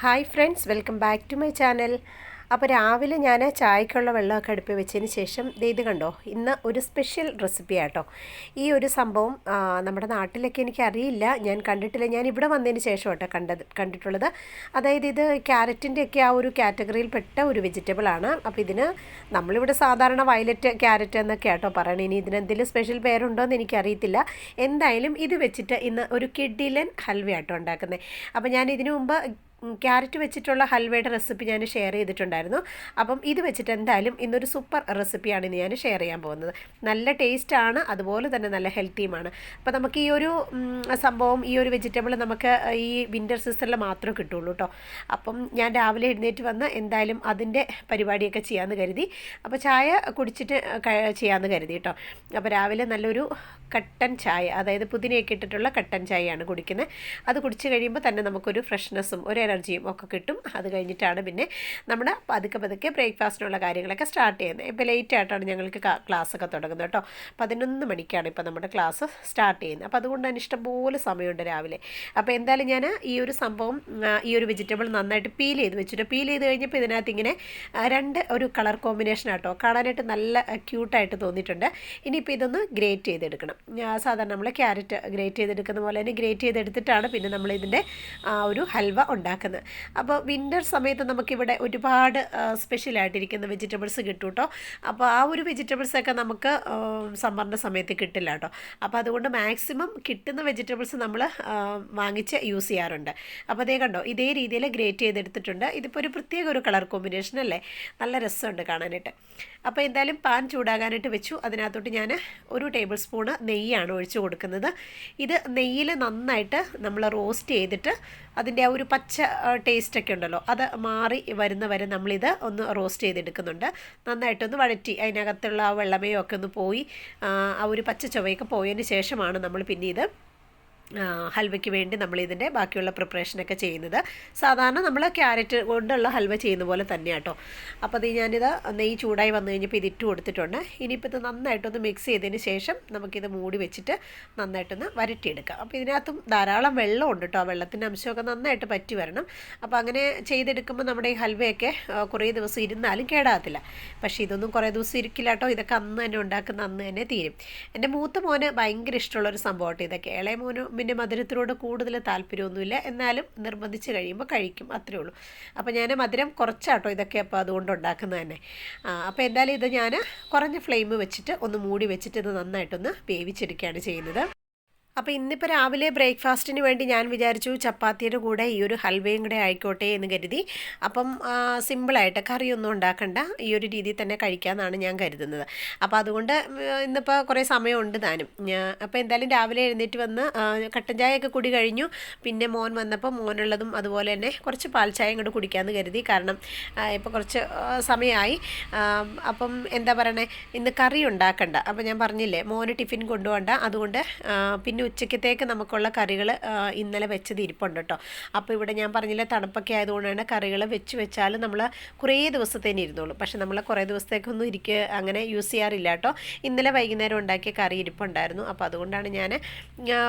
Hi friends welcome back to my channel. അപ്പോൾ രാവിലെ ഞാൻ ചായക്കുള്ള വെള്ളമൊക്കെ അടുപ്പിൽ വെച്ചതിന് ശേഷം ഇത് കണ്ടോ ഇന്ന് ഒരു സ്പെഷ്യൽ റെസിപ്പി ആട്ടോ. ഈ ഒരു സംഭവം നമ്മുടെ നാട്ടിലൊക്കെ എനിക്ക് അറിയില്ല ഞാൻ കണ്ടിട്ടില്ല. ഞാൻ ഇവിടെ വന്നതിന് ശേഷം കേട്ടോ കണ്ടത് കണ്ടിട്ടുള്ളത്. അതായത് ഇത് ക്യാരറ്റിന്റെ ഒക്കെ ആ ഒരു കാറ്റഗറിയിൽ പെട്ട ഒരു വെജിറ്റബിൾ ആണ്. അപ്പോൾ ഇതിന് നമ്മളിവിടെ സാധാരണ വയലറ്റ് ക്യാരറ്റ് എന്നൊക്കെ ആട്ടോ പറയണത് ഇനി ഇതിനെന്തെങ്കിലും സ്പെഷ്യൽ പേരുണ്ടോ എന്ന് എനിക്കറിയത്തില്ല. എന്തായാലും ഇത് വെച്ചിട്ട് ഇന്ന് ഒരു കിഡിലൻ ഹൽവ ആട്ടോ ഉണ്ടാക്കുന്നത് അപ്പോൾ ഞാൻ ഇതിനു മുമ്പ് ക്യാരറ്റ് വെച്ചിട്ടുള്ള ഹൽവയുടെ റെസിപ്പി ഞാൻ ഷെയർ ചെയ്തിട്ടുണ്ടായിരുന്നു. അപ്പം ഇത് വെച്ചിട്ട് എന്തായാലും ഇന്നൊരു സൂപ്പർ റെസിപ്പിയാണ് ഇന്ന് ഞാൻ ഷെയർ ചെയ്യാൻ പോകുന്നത്. നല്ല ടേസ്റ്റാണ് അതുപോലെ തന്നെ നല്ല ഹെൽത്തിയുമാണ് അപ്പോൾ നമുക്ക് ഈ ഒരു സംഭവം ഈ ഒരു വെജിറ്റബിൾ നമുക്ക് ഈ വിന്റർ സീസണിൽ മാത്രമേ കിട്ടുള്ളൂ കേട്ടോ അപ്പം ഞാൻ രാവിലെ എഴുന്നേറ്റ് വന്ന് എന്തായാലും അതിന്റെ പരിപാടിയൊക്കെ ചെയ്യാമെന്ന് കരുതി. അപ്പോൾ ചായ കുടിച്ചിട്ട് ചെയ്യാമെന്ന് കരുതി കേട്ടോ അപ്പോൾ രാവിലെ നല്ലൊരു കട്ടൻ ചായ അതായത് പുതിനയൊക്കെ ഇട്ടിട്ടുള്ള കട്ടൻ ചായയാണ് കുടിക്കുന്നത് അത് കുടിച്ച് കഴിയുമ്പോൾ തന്നെ നമുക്കൊരു ഫ്രഷ്നെസ്സും ഒരു എനർജിയും ഒക്കെ കിട്ടും. അത് കഴിഞ്ഞിട്ടാണ് പിന്നെ നമ്മുടെ പതുക്കെ പതുക്കെ ബ്രേക്ക്ഫാസ്റ്റിനുള്ള കാര്യങ്ങളൊക്കെ സ്റ്റാർട്ട് ചെയ്യുന്നത്. ഇപ്പോൾ ലേറ്റ് ആയിട്ടാണ് ഞങ്ങൾക്ക് ക്ലാസ് ഒക്കെ തുടങ്ങുന്നത് കേട്ടോ. പതിനൊന്ന് മണിക്കാണ് ഇപ്പോൾ നമ്മുടെ ക്ലാസ് സ്റ്റാർട്ട് ചെയ്യുന്നത്. അപ്പോൾ അതുകൊണ്ട് തന്നെ ഇഷ്ടംപോലെ സമയമുണ്ട് രാവിലെ. അപ്പോൾ എന്തായാലും ഞാൻ ഈ ഒരു സംഭവം ഈ ഒരു വെജിറ്റബിൾ നന്നായിട്ട് പീൽ ചെയ്ത് വെച്ചിട്ട് പീൽ ചെയ്ത് കഴിഞ്ഞപ്പോൾ ഇതിനകത്ത് ഇങ്ങനെ രണ്ട് ഒരു കളർ കോമ്പിനേഷൻ ആട്ടോ. കാണാനായിട്ട് നല്ല ക്യൂട്ടായിട്ട് തോന്നിയിട്ടുണ്ട്. ഇനിയിപ്പോൾ ഇതൊന്ന് ഗ്രേറ്റ് ചെയ്തെടുക്കണം. സാധാരണ നമ്മൾ ക്യാരറ്റ് ഗ്രേറ്റ് ചെയ്തെടുക്കുന്ന പോലെ തന്നെ ഗ്രേറ്റ് ചെയ്തെടുത്തിട്ടാണ് പിന്നെ നമ്മൾ ഇതിന്റെ ഒരു ഹൽവ ഉണ്ടാക്കുന്നത്. അപ്പോൾ വിന്റർ സമയത്ത് നമുക്കിവിടെ ഒരുപാട് സ്പെഷ്യലായിട്ടിരിക്കുന്ന വെജിറ്റബിൾസ് കിട്ടും കേട്ടോ അപ്പോൾ ആ ഒരു വെജിറ്റബിൾസൊക്കെ നമുക്ക് സമ്മറിന്റെ സമയത്ത് കിട്ടില്ല കേട്ടോ അപ്പോൾ അതുകൊണ്ട് മാക്സിമം കിട്ടുന്ന വെജിറ്റബിൾസ് നമ്മൾ വാങ്ങിച്ച് യൂസ് ചെയ്യാറുണ്ട്. അപ്പോൾ അതേ കണ്ടോ ഇതേ രീതിയിൽ ഗ്രേറ്റ് ചെയ്തെടുത്തിട്ടുണ്ട്. ഇതിപ്പോൾ ഒരു പ്രത്യേക ഒരു കളർ കോമ്പിനേഷൻ അല്ലേ? നല്ല രസമുണ്ട് കാണാനായിട്ട്. അപ്പോൾ എന്തായാലും പാൻ ചൂടാകാനായിട്ട് വെച്ചു. അതിനകത്തോട്ട് ഞാൻ ഒരു ടേബിൾ സ്പൂണ് നെയ്യാണ് ഒഴിച്ചു കൊടുക്കുന്നത്. ഇത് നെയ്യിൽ നന്നായിട്ട് നമ്മൾ റോസ്റ്റ് ചെയ്തിട്ട് അതിന്റെ ആ ഒരു പച്ച ടേസ്റ്റൊക്കെ ഉണ്ടല്ലോ. അത് മാറി വരുന്നവരെ നമ്മളിത് ഒന്ന് റോസ്റ്റ് ചെയ്തെടുക്കുന്നുണ്ട്. നന്നായിട്ടൊന്ന് വഴറ്റി അതിനകത്തുള്ള ആ വെള്ളമയൊക്കെ ഒന്ന് പോയി ആ ഒരു പച്ച ചുവയൊക്കെ പോയതിന് ശേഷമാണ് നമ്മൾ പിന്നെ ഇത് ഹൽവയ്ക്ക് വേണ്ടി നമ്മൾ ഇതിന്റെ ബാക്കിയുള്ള പ്രിപ്പറേഷനൊക്കെ ചെയ്യുന്നത്. സാധാരണ നമ്മൾ ക്യാരറ്റ് കൊണ്ടുള്ള ഹൽവ ചെയ്യുന്ന പോലെ തന്നെ കേട്ടോ അപ്പോൾ അത് ഞാനിത് നെയ്യ് ചൂടായി വന്നു കഴിഞ്ഞപ്പോൾ ഇത് ഇട്ട് കൊടുത്തിട്ടുണ്ട്. ഇനിയിപ്പോൾ ഇത് നന്നായിട്ടൊന്ന് മിക്സ് ചെയ്തതിന് ശേഷം നമുക്കിത് മൂടി വെച്ചിട്ട് നന്നായിട്ടൊന്ന് വരട്ടിയെടുക്കാം. അപ്പോൾ ഇതിനകത്തും ധാരാളം വെള്ളമുണ്ട് കേട്ടോ വെള്ളത്തിന്റെ അംശമൊക്കെ നന്നായിട്ട് പറ്റി വരണം. അപ്പോൾ അങ്ങനെ ചെയ്തെടുക്കുമ്പോൾ നമ്മുടെ ഈ ഹൽവയൊക്കെ കുറേ ദിവസം ഇരുന്നാലും കേടാകത്തില്ല. പക്ഷേ ഇതൊന്നും കുറേ ദിവസം ഇരിക്കില്ല കേട്ടോ ഇതൊക്കെ അന്ന് തന്നെ ഉണ്ടാക്കുന്ന അന്ന് തന്നെ തീരും. എന്റെ മൂത്ത മോന് ഭയങ്കര ഇഷ്ടമുള്ളൊരു സംഭവമാണ് ഇതൊക്കെ. ഇളയ മോന് പിന്നെ മധുരത്തിനോട് കൂടുതൽ താല്പര്യമൊന്നുമില്ല. എന്നാലും നിർബന്ധിച്ച് കഴിയുമ്പോൾ കഴിക്കും. അത്രേ ഉള്ളൂ. അപ്പോൾ ഞാൻ മധുരം കുറച്ചാട്ടോ ഇതൊക്കെ അപ്പോൾ അതുകൊണ്ട് ഉണ്ടാക്കുന്നത് തന്നെ. അപ്പോൾ എന്തായാലും ഇത് ഞാൻ കുറഞ്ഞ ഫ്ലെയിം വെച്ചിട്ട് ഒന്ന് മൂടി വെച്ചിട്ട് ഇത് നന്നായിട്ടൊന്ന് വേവിച്ചെടുക്കുകയാണ് ചെയ്യുന്നത്. അപ്പോൾ ഇന്നിപ്പോൾ രാവിലെ ബ്രേക്ക്ഫാസ്റ്റിന് വേണ്ടി ഞാൻ വിചാരിച്ചു ചപ്പാത്തിയുടെ കൂടെ ഈ ഒരു ഹൽവയും കൂടെ ആയിക്കോട്ടെ എന്ന് കരുതി. അപ്പം സിമ്പിളായിട്ട് കറിയൊന്നും ഉണ്ടാക്കണ്ട. ഈ ഒരു രീതിയിൽ തന്നെ കഴിക്കാമെന്നാണ് ഞാൻ കരുതുന്നത്. അപ്പോൾ അതുകൊണ്ട് ഇന്നിപ്പോൾ കുറേ സമയമുണ്ട് താനും. അപ്പോൾ എന്തായാലും രാവിലെ എഴുന്നേറ്റ് വന്ന് കട്ടൻ ചായയൊക്കെ കുടി കഴിഞ്ഞു. പിന്നെ മോൻ വന്നപ്പോൾ മോനുള്ളതും അതുപോലെ തന്നെ കുറച്ച് പാൽ ചായയും കൂടെ കുടിക്കാമെന്ന് കരുതി. കാരണം ഇപ്പോൾ കുറച്ച് സമയമായി. അപ്പം എന്താ പറയണേ? ഇന്ന് കറി ഉണ്ടാക്കണ്ട. അപ്പോൾ ഞാൻ പറഞ്ഞില്ലേ മോന് ടിഫിൻ കൊണ്ടുപോകണ്ട. അതുകൊണ്ട് പിന്നെ ഉച്ചക്കത്തേക്ക് നമുക്കുള്ള കറികൾ ഇന്നലെ വെച്ചത് ഇരിപ്പുണ്ട് കേട്ടോ അപ്പോൾ ഇവിടെ ഞാൻ പറഞ്ഞില്ല തണുപ്പൊക്കെ ആയതുകൊണ്ടാണ് കറികൾ വെച്ച് വെച്ചാൽ നമ്മൾ കുറേ ദിവസത്തേന് ഇരുന്നുള്ളൂ പക്ഷെ നമ്മൾ കുറേ ദിവസത്തേക്കൊന്നും ഇരിക്കുക അങ്ങനെ യൂസ് ചെയ്യാറില്ല കേട്ടോ ഇന്നലെ വൈകുന്നേരം ഉണ്ടാക്കിയ കറി ഇരിപ്പുണ്ടായിരുന്നു. അപ്പോൾ അതുകൊണ്ടാണ് ഞാൻ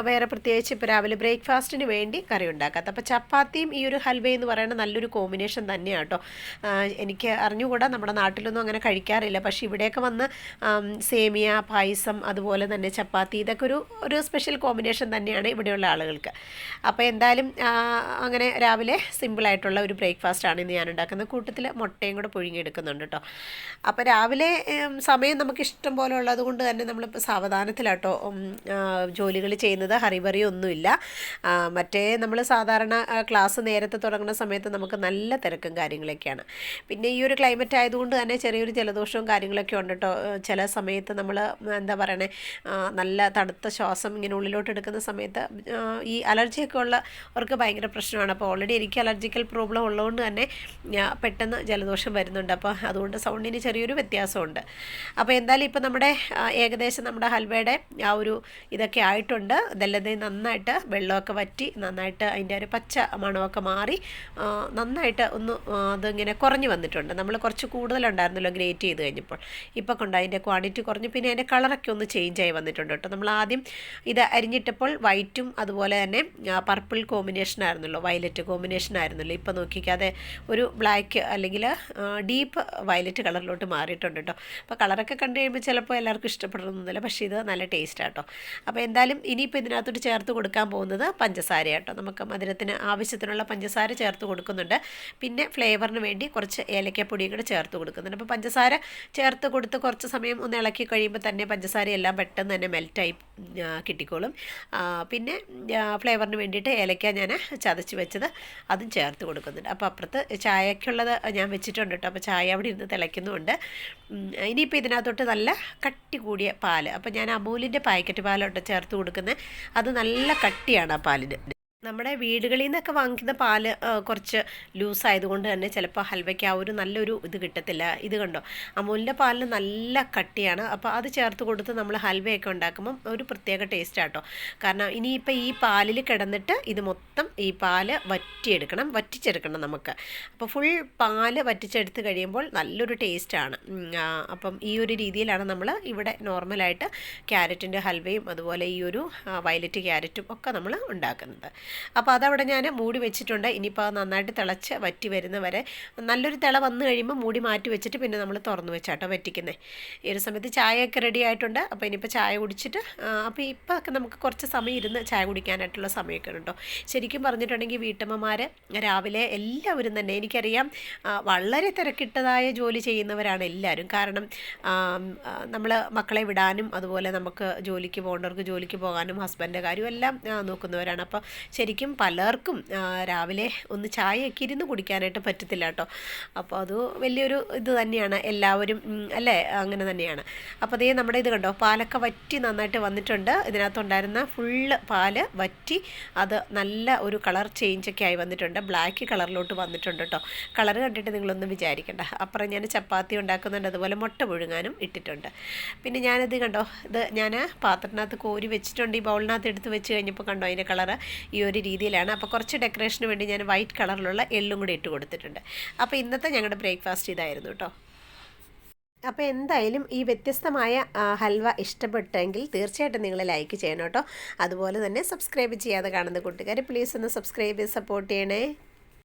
വേറെ പ്രത്യേകിച്ച് ഇപ്പോൾ രാവിലെ ബ്രേക്ക്ഫാസ്റ്റിന് വേണ്ടി കറി ഉണ്ടാക്കാത്തത്. അപ്പോൾ ചപ്പാത്തിയും ഈ ഒരു ഹൽവ എന്ന് പറയുന്നത് നല്ലൊരു കോമ്പിനേഷൻ തന്നെയാണ് കേട്ടോ എനിക്ക് അറിഞ്ഞുകൂടാ നമ്മുടെ നാട്ടിലൊന്നും അങ്ങനെ കഴിക്കാറില്ല. പക്ഷേ ഇവിടെയൊക്കെ വന്ന് സേമിയ പായസം അതുപോലെ തന്നെ ചപ്പാത്തി ഇതൊക്കെ ഒരു ഒരു സ്പെഷ്യൽ കോമ്പിനേഷൻ തന്നെയാണ് ഇവിടെയുള്ള ആളുകൾക്ക്. അപ്പോൾ എന്തായാലും അങ്ങനെ രാവിലെ സിമ്പിളായിട്ടുള്ള ഒരു ബ്രേക്ക്ഫാസ്റ്റാണ് ഇന്ന് ഞാൻ ഉണ്ടാക്കുന്നത് കൂട്ടത്തിൽ മുട്ടയും കൂടെ പുഴുങ്ങിയെടുക്കുന്നുണ്ട് കേട്ടോ അപ്പോൾ രാവിലെ സമയം നമുക്ക് ഇഷ്ടം പോലെ ഉള്ളത് കൊണ്ട് തന്നെ നമ്മളിപ്പോൾ സാവധാനത്തിലാട്ടോ ജോലികൾ ചെയ്യുന്നത്. ഹറിബറി ഒന്നുമില്ല. മറ്റേ നമ്മൾ സാധാരണ ക്ലാസ് നേരത്തെ തുടങ്ങുന്ന സമയത്ത് നമുക്ക് നല്ല തിരക്കും കാര്യങ്ങളൊക്കെയാണ്. പിന്നെ ഈ ഒരു ക്ലൈമറ്റ് ആയതുകൊണ്ട് തന്നെ ചെറിയൊരു ജലദോഷവും കാര്യങ്ങളൊക്കെ ഉണ്ട് കേട്ടോ ചില സമയത്ത് നമ്മൾ എന്താ പറയണേ? നല്ല തണുത്ത ശ്വാസം ഇങ്ങനെ ഉള്ളിലോട്ട് എടുക്കുന്ന സമയത്ത് ഈ അലർജിയൊക്കെ ഉള്ളവർക്ക് ഭയങ്കര പ്രശ്നമാണ്. അപ്പോൾ ഓൾറെഡി എനിക്ക് അലർജിക്കൽ പ്രോബ്ലം ഉള്ളതുകൊണ്ട് തന്നെ പെട്ടെന്ന് ജലദോഷം വരുന്നുണ്ട്. അപ്പോൾ അതുകൊണ്ട് സൗണ്ടിന് ചെറിയൊരു വ്യത്യാസമുണ്ട്. അപ്പോൾ എന്തായാലും ഇപ്പോൾ നമ്മുടെ ഏകദേശം നമ്മുടെ ഹൽവയുടെ ആ ഒരു ഇതൊക്കെ ആയിട്ടുണ്ട്. ഇതെല്ലാം നന്നായിട്ട് വെള്ളമൊക്കെ വറ്റി നന്നായിട്ട് അതിന്റെ ഒരു പച്ച മണമൊക്കെ മാറി നന്നായിട്ട് ഒന്ന് അതിങ്ങനെ കുറഞ്ഞു വന്നിട്ടുണ്ട്. നമ്മൾ കുറച്ച് കൂടുതലുണ്ടായിരുന്നല്ലോ ഗ്രേറ്റ് ചെയ്ത് കഴിഞ്ഞപ്പോൾ. ഇപ്പോൾ കൊണ്ട് അതിന്റെ ക്വാണ്ടിറ്റി കുറഞ്ഞു. പിന്നെ അതിന്റെ കളറൊക്കെ ഒന്ന് ചേഞ്ച് ആയി വന്നിട്ടുണ്ട് കേട്ടോ. നമ്മൾ ആദ്യം ഇത് അരിഞ്ഞിട്ടപ്പോൾ വൈറ്റും അതുപോലെ തന്നെ പർപ്പിൾ കോമ്പിനേഷൻ ആയിരുന്നല്ലോ വയലറ്റ് കോമ്പിനേഷൻ ആയിരുന്നല്ലോ. ഇപ്പോൾ നോക്കിക്കാതെ ഒരു ബ്ലാക്ക് അല്ലെങ്കിൽ ഡീപ്പ് വയലറ്റ് കളറിലോട്ട് മാറിയിട്ടുണ്ട് കേട്ടോ അപ്പോൾ കളറൊക്കെ കണ്ടു കഴിയുമ്പോൾ ചിലപ്പോൾ എല്ലാവർക്കും ഇഷ്ടപ്പെടണമെന്നില്ല പക്ഷേ ഇത് നല്ല ടേസ്റ്റ് ആട്ടോ അപ്പോൾ എന്തായാലും ഇനിയിപ്പോൾ ഇതിനകത്തോട്ട് ചേർത്ത് കൊടുക്കാൻ പോകുന്നത് പഞ്ചസാര കേട്ടോ നമുക്ക് മധുരത്തിന് ആവശ്യത്തിനുള്ള പഞ്ചസാര ചേർത്ത് കൊടുക്കുന്നുണ്ട്. പിന്നെ ഫ്ലേവറിന് വേണ്ടി കുറച്ച് ഏലക്കപ്പൊടിയും കൂടെ ചേർത്ത് കൊടുക്കുന്നുണ്ട്. അപ്പോൾ പഞ്ചസാര ചേർത്ത് കൊടുത്ത് കുറച്ച് സമയം ഒന്ന് ഇളക്കി കഴിയുമ്പോൾ തന്നെ പഞ്ചസാര എല്ലാം പെട്ടെന്ന് തന്നെ മെൽറ്റായി കിട്ടിക്കോളും. പിന്നെ ഫ്ലേവറിന് വേണ്ടിയിട്ട് ഏലക്ക ഞാൻ ചതച്ച് വെച്ചത് അതും ചേർത്ത് കൊടുക്കുന്നുണ്ട്. അപ്പോൾ അപ്പുറത്ത് ചായക്കുള്ളത് ഞാൻ വെച്ചിട്ടുണ്ട് കേട്ടോ. അപ്പോൾ ചായ അവിടെ ഇരുന്ന് തിളയ്ക്കുന്നുമുണ്ട് ഇനിയിപ്പോൾ ഇതിനകത്തോട്ട് നല്ല കട്ടി കൂടിയ പാൽ. അപ്പോൾ ഞാൻ അമൂലിന്റെ പാക്കറ്റ് പാലോട്ട് ചേർത്ത് കൊടുക്കുന്നത്. അത് നല്ല കട്ടിയാണ് ആ പാലിന്. നമ്മുടെ വീടുകളിൽ നിന്നൊക്കെ വാങ്ങിക്കുന്ന പാൽ കുറച്ച് ലൂസ് ആയതുകൊണ്ട് തന്നെ ചിലപ്പോൾ ഹൽവയ്ക്ക് ആ ഒരു നല്ലൊരു ഇത് കിട്ടത്തില്ല. ഇത് കണ്ടോ? അമൂലിന്റെ പാലിന് നല്ല കട്ടിയാണ്. അപ്പോൾ അത് ചേർത്ത് കൊടുത്ത് നമ്മൾ ഹൽവയൊക്കെ ഉണ്ടാക്കുമ്പം ഒരു പ്രത്യേക ടേസ്റ്റ് ആട്ടോ കാരണം ഇനിയിപ്പോൾ ഈ പാലിൽ കിടന്നിട്ട് ഇത് മൊത്തം ഈ പാൽ വറ്റിയെടുക്കണം വറ്റിച്ചെടുക്കണം നമുക്ക്. അപ്പോൾ ഫുൾ പാൽ വറ്റിച്ചെടുത്ത് കഴിയുമ്പോൾ നല്ലൊരു ടേസ്റ്റാണ് അപ്പം ഈ ഒരു രീതിയിലാണ് നമ്മൾ ഇവിടെ നോർമലായിട്ട് ക്യാരറ്റിന്റെ ഹൽവയും അതുപോലെ ഈ ഒരു വയലറ്റ് ക്യാരറ്റും ഒക്കെ നമ്മൾ ഉണ്ടാക്കുന്നത്. അപ്പോൾ അതവിടെ ഞാൻ മൂടി വെച്ചിട്ടുണ്ട്. ഇനിയിപ്പോൾ അത് നന്നായിട്ട് തിളച്ച് വറ്റി വരുന്ന വരെ നല്ലൊരു തിള വന്നു കഴിയുമ്പോൾ മൂടി മാറ്റി വെച്ചിട്ട് പിന്നെ നമ്മൾ തുറന്നു വെച്ചാട്ടോ വറ്റിക്കുന്നത് ഈ ഒരു സമയത്ത് ചായയൊക്കെ റെഡി ആയിട്ടുണ്ട്. അപ്പോൾ ഇനിയിപ്പോൾ ചായ കുടിച്ചിട്ട് അപ്പോൾ ഇപ്പോൾ ഒക്കെ നമുക്ക് കുറച്ച് സമയം ഇരുന്ന് ചായ കുടിക്കാനായിട്ടുള്ള സമയമൊക്കെ ഉണ്ടോ ശരിക്കും പറഞ്ഞിട്ടുണ്ടെങ്കിൽ വീട്ടമ്മമാർ രാവിലെ എല്ലാവരും തന്നെ എനിക്കറിയാം വളരെ തിരക്കിട്ടതായ ജോലി ചെയ്യുന്നവരാണ് എല്ലാവരും. കാരണം നമ്മൾ മക്കളെ വിടാനും അതുപോലെ നമുക്ക് ജോലിക്ക് പോകേണ്ടവർക്ക് ജോലിക്ക് പോകാനും ഹസ്ബൻഡിന്റെ കാര്യം എല്ലാം നോക്കുന്നവരാണ്. അപ്പോൾ ശരിക്കും പലർക്കും രാവിലെ ഒന്ന് ചായയൊക്കെ ഇരുന്ന് കുടിക്കാനായിട്ട് പറ്റത്തില്ല കേട്ടോ. അപ്പോൾ അത് വലിയൊരു ഇത് തന്നെയാണ്. എല്ലാവരും അല്ലേ? അങ്ങനെ തന്നെയാണ്. അപ്പോൾ അതേ നമ്മുടെ ഇത് കണ്ടോ? പാലൊക്കെ വറ്റി നന്നായിട്ട് വന്നിട്ടുണ്ട്. ഇതിനകത്തുണ്ടായിരുന്ന ഫുള്ള് പാൽ വറ്റി അത് നല്ല ഒരു കളർ ചേഞ്ചൊക്കെ ആയി വന്നിട്ടുണ്ട്. ബ്ലാക്ക് കളറിലോട്ട് വന്നിട്ടുണ്ട് കേട്ടോ. കളർ കണ്ടിട്ട് നിങ്ങളൊന്നും വിചാരിക്കണ്ട. അപ്പുറം ഞാൻ ചപ്പാത്തി ഉണ്ടാക്കുന്നുണ്ട്. അതുപോലെ മുട്ട പുഴുങ്ങാനും ഇട്ടിട്ടുണ്ട്. പിന്നെ ഞാനിത് കണ്ടോ? ഇത് ഞാൻ പാത്രത്തിനകത്ത് കോരി വെച്ചിട്ടുണ്ട്. ഈ ബൗളിനകത്ത് എടുത്ത് വെച്ച് കഴിഞ്ഞപ്പോൾ കണ്ടോ അതിന്റെ കളറ്? ഈ ഒരു രീതിയിലാണ്. അപ്പോൾ കുറച്ച് ഡെക്കറേഷന് വേണ്ടി ഞാൻ വൈറ്റ് കളറിലുള്ള എള്ളും കൂടി ഇട്ട് കൊടുത്തിട്ടുണ്ട്. അപ്പോൾ ഇന്നത്തെ ഞങ്ങളുടെ ബ്രേക്ക്ഫാസ്റ്റ് ഇതായിരുന്നു കേട്ടോ അപ്പോൾ എന്തായാലും ഈ വ്യത്യസ്തമായ ഹൽവ ഇഷ്ടപ്പെട്ടെങ്കിൽ തീർച്ചയായിട്ടും നിങ്ങൾ ലൈക്ക് ചെയ്യണം കേട്ടോ അതുപോലെ തന്നെ സബ്സ്ക്രൈബ് ചെയ്യാതെ കാണുന്ന കൂട്ടുകാർ പ്ലീസ് ഒന്ന് സബ്സ്ക്രൈബ് ചെയ്ത് സപ്പോർട്ട് ചെയ്യണേ.